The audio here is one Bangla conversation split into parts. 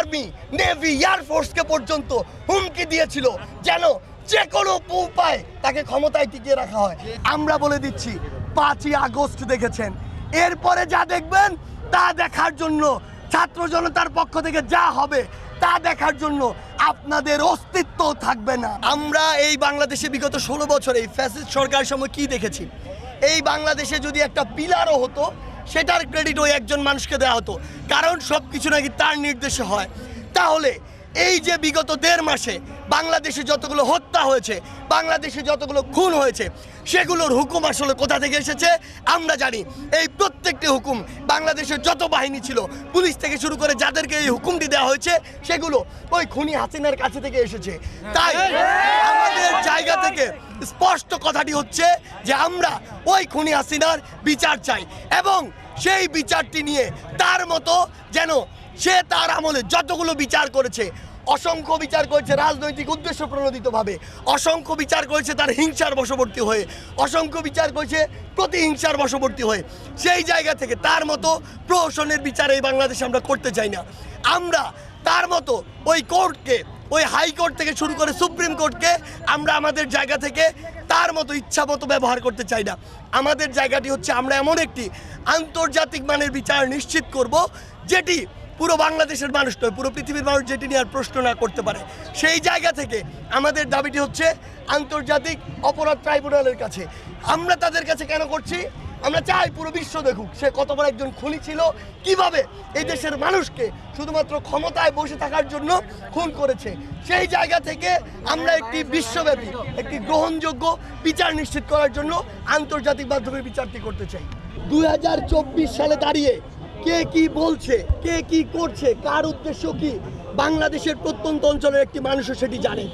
আর্মি নেভি এয়ারফোর্সকে পর্যন্ত হুমকি দিয়েছিল যেন যে কোনো উপায় তাকে ক্ষমতায় টিকিয়ে রাখা হয়। আমরা বলে দিচ্ছি, পাঁচই আগস্ট দেখেছেন। এরপরে যা দেখবেন, তা দেখার জন্য ছাত্র জনতার পক্ষ থেকে যা হবে, তা দেখার জন্য আপনাদের অস্তিত্ব থাকবে না। আমরা এই বাংলাদেশে বিগত ষোলো বছর এই ফ্যাসিস্ট সরকার সময় কি দেখেছি? এই বাংলাদেশে যদি একটা পিলারও হতো সেটার ক্রেডিট ওই একজন মানুষকে দেওয়া হতো। কারণ সব কিছু নাকি তার নির্দেশে হয়। তাহলে এই যে বিগত দেড় মাসে বাংলাদেশে যতগুলো হত্যা হয়েছে বাংলাদেশে যতগুলো খুন হয়েছে সেগুলোর হুকুম আসলে কোথা থেকে এসেছে? আমরা জানি। এই প্রত্যেকটি হুকুম বাংলাদেশের যত বাহিনী ছিল পুলিশ থেকে শুরু করে যাদেরকে এই হুকুমটি দেওয়া হয়েছে সেগুলো ওই খুনি হাসিনার কাছে থেকে এসেছে। তাই আমাদের জায়গা থেকে স্পষ্ট কথাটি হচ্ছে যে আমরা ওই খুনি হাসিনার বিচার চাই। এবং সেই বিচারটি নিয়ে তার মতো যেন সে তার আমলে যতগুলো বিচার করেছে, অসংখ্য বিচার করেছে রাজনৈতিক উদ্দেশ্য প্রণোদিতভাবে, অসংখ্য বিচার করেছে তার হিংসার বশবর্তী হয়ে, অসংখ্য বিচার করেছে প্রতিহিংসার বশবর্তী হয়ে। সেই জায়গা থেকে তার মতো প্রহসনের বিচার এই বাংলাদেশে আমরা করতে চাই না। আমরা তার মতো ওই কোর্টকে ওই হাইকোর্ট থেকে শুরু করে সুপ্রিম কোর্টকে আমরা আমাদের জায়গা থেকে তার মতো ইচ্ছা মতো ব্যবহার করতে চাই না। আমাদের জায়গাটি হচ্ছে আমরা এমন একটি আন্তর্জাতিক মানের বিচার নিশ্চিত করব, যেটি পুরো বাংলাদেশের মানুষ নয়, পুরো পৃথিবীর মানুষ যেটি নিয়ে আর প্রশ্ন না করতে পারে। সেই জায়গা থেকে আমাদের দাবিটি হচ্ছে আন্তর্জাতিক অপরাধ ট্রাইব্যুনালের কাছে। আমরা তাদের কাছে কেন করছি? আমরা চাই পুরো বিশ্ব দেখুক সে কত বড় একজন খুনি ছিল, কীভাবে এই দেশের মানুষকে শুধুমাত্র ক্ষমতায় বসে থাকার জন্য খুন করেছে। সেই জায়গা থেকে আমরা একটি বিশ্বব্যাপী, একটি গ্রহণযোগ্য বিচার নিশ্চিত করার জন্য আন্তর্জাতিক মাধ্যমে বিচারটি করতে চাই। দুই হাজার চব্বিশ সালে দাঁড়িয়ে কে কি বলছে, কে কি করছে, কার উদ্দেশ্য কি, বাংলাদেশের প্রত্যন্ত অঞ্চলের একটি মানুষও সেটি জানে।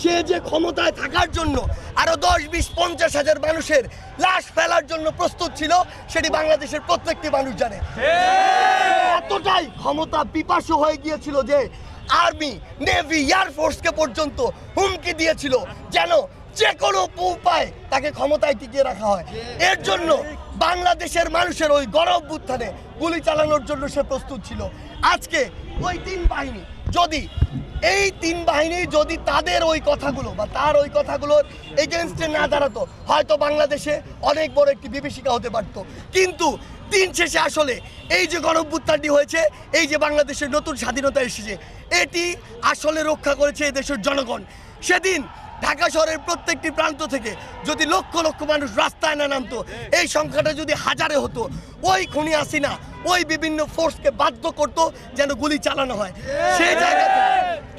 সে যে ক্ষমতায় থাকার জন্য আরও দশ, বিশ, পঞ্চাশ হাজার মানুষের লাশ ফেলার জন্য প্রস্তুত ছিল, সেটি বাংলাদেশের প্রত্যেকটি মানুষ জানে। এতটাই ক্ষমতা পিপাসু হয়ে গিয়েছিল যে আর্মি, নেভি এয়ারফোর্সকে পর্যন্ত হুমকি দিয়েছিল, যেন যে কোনো উপায় তাকে ক্ষমতায় টিকিয়ে রাখা হয়। এর জন্য বাংলাদেশের মানুষের ওই গরব বুত্থানে গুলি চালানোর জন্য সে প্রস্তুত ছিল। আজকে ওই তিন বাহিনী যদি এই তিন বাহিনী যদি তাদের ওই কথাগুলো বা তার ওই কথাগুলোর এগেনস্টে না দাঁড়াতো, হয়তো বাংলাদেশে অনেক বড় একটি বিভীষিকা হতে পারত। কিন্তু দিন শেষে আসলে এই যে গণভ্যুত্থানটি হয়েছে, এই যে বাংলাদেশের নতুন স্বাধীনতা এসেছে, এটি আসলে রক্ষা করেছে দেশের জনগণ। সেদিন ঢাকা শহরের প্রত্যেকটি প্রান্ত থেকে যদি লক্ষ লক্ষ মানুষ রাস্তায় না নামতো, এই সংখ্যাটা যদি হাজারে হতো, ওই খুনি আসিনা ওই বিভিন্ন ফোর্সকে বাধ্য করতো যেন গুলি চালানো হয়। সেই জায়গা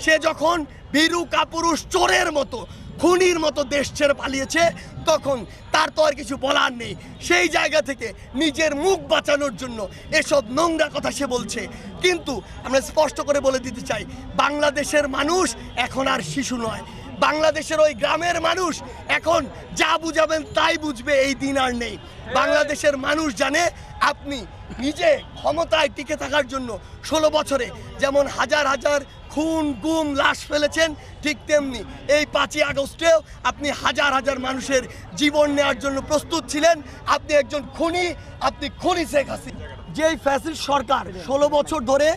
সে যখন বীরু কাপুরুষ চোরের মতো, খুনির মতো দেশ ছেড়ে পালিয়েছে, তখন তার তো আর কিছু বলার নেই। সেই জায়গা থেকে নিজের মুখ বাঁচানোর জন্য এসব নোংরা কথা সে বলছে। কিন্তু আমরা স্পষ্ট করে বলে দিতে চাই, বাংলাদেশের মানুষ এখন আর শিশু নয়। বাংলাদেশের ওই গ্রামের মানুষ এখন যা বুঝাবেন তাই বুঝবে, এই দিন আর নেই। বাংলাদেশের মানুষ জানে, আপনি নিজে ক্ষমতায় টিকে থাকার জন্য ষোলো বছরে যেমন হাজার হাজার খুন, গুম, লাশ ফেলেছেন, ঠিক তেমনি এই পাঁচই আগস্টেও আপনি হাজার হাজার মানুষের জীবন নেওয়ার জন্য প্রস্তুত ছিলেন। আপনি একজন খুনি, আপনি খুনি শেখ হাসিনা। যেই ফ্যাসিস্ট সরকার ষোলো বছর ধরে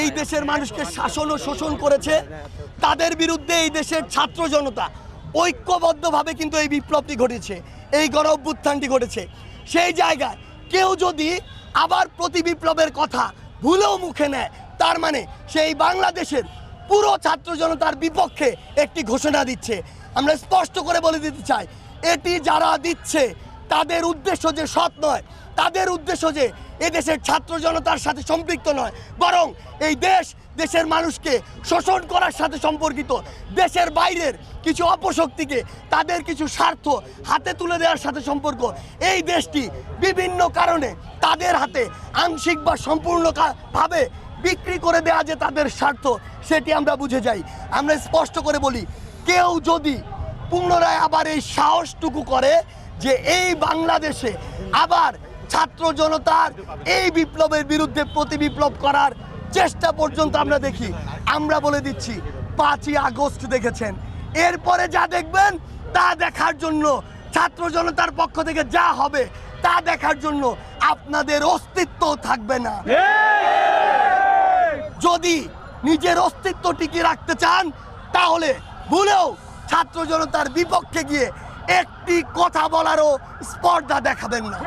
এই দেশের মানুষকে শাসন ও শোষণ করেছে, তাদের বিরুদ্ধে এই দেশের ছাত্র জনতা ঐক্যবদ্ধভাবে কিন্তু এই বিপ্লবটি ঘটেছে, এই গণ অভ্যুত্থানটি ঘটেছে। সেই জায়গায় কেউ যদি আবার প্রতি বিপ্লবের কথা ভুলেও মুখে নেয়। তার মানে সেই বাংলাদেশের পুরো ছাত্র জনতার বিপক্ষে একটি ঘোষণা দিচ্ছে। আমরা স্পষ্ট করে বলে দিতে চাই, এটি যারা দিচ্ছে, তাদের উদ্দেশ্য যে সৎ নয়, তাদের উদ্দেশ্য যে এদেশের ছাত্র জনতার সাথে সম্পৃক্ত নয়, বরং এই দেশ দেশের মানুষকে শোষণ করার সাথে সম্পর্কিত। দেশের বাইরের কিছু অপশক্তিকে তাদের কিছু স্বার্থ হাতে তুলে দেওয়ার সাথে সম্পর্ক। এই দেশটি বিভিন্ন কারণে তাদের হাতে আংশিক বা সম্পূর্ণ কা- ভাবে বিক্রি করে দেওয়া যে তাদের স্বার্থ, সেটি আমরা বুঝে যাই। আমরা স্পষ্ট করে বলি, কেউ যদি পুনরায় আবার এই সাহসটুকু করে যে এই বাংলাদেশে আবার ছাত্র জনতার এই বিপ্লবের বিরুদ্ধে প্রতি বিপ্লব করার চেষ্টা পর্যন্ত আমরা দেখি। আমরা বলে দিচ্ছি, পাঁচই আগস্ট দেখেছেন। এরপরে যা দেখবেন, তা দেখার জন্য ছাত্র জনতার পক্ষ থেকে যা হবে, তা দেখার জন্য আপনাদের অস্তিত্ব থাকবে না। যদি নিজের অস্তিত্ব টিকিয়ে রাখতে চান, তাহলে ভুলেও ছাত্র জনতার বিপক্ষে গিয়ে একটি কথা বলারও স্পর্ধা দেখাবেন না।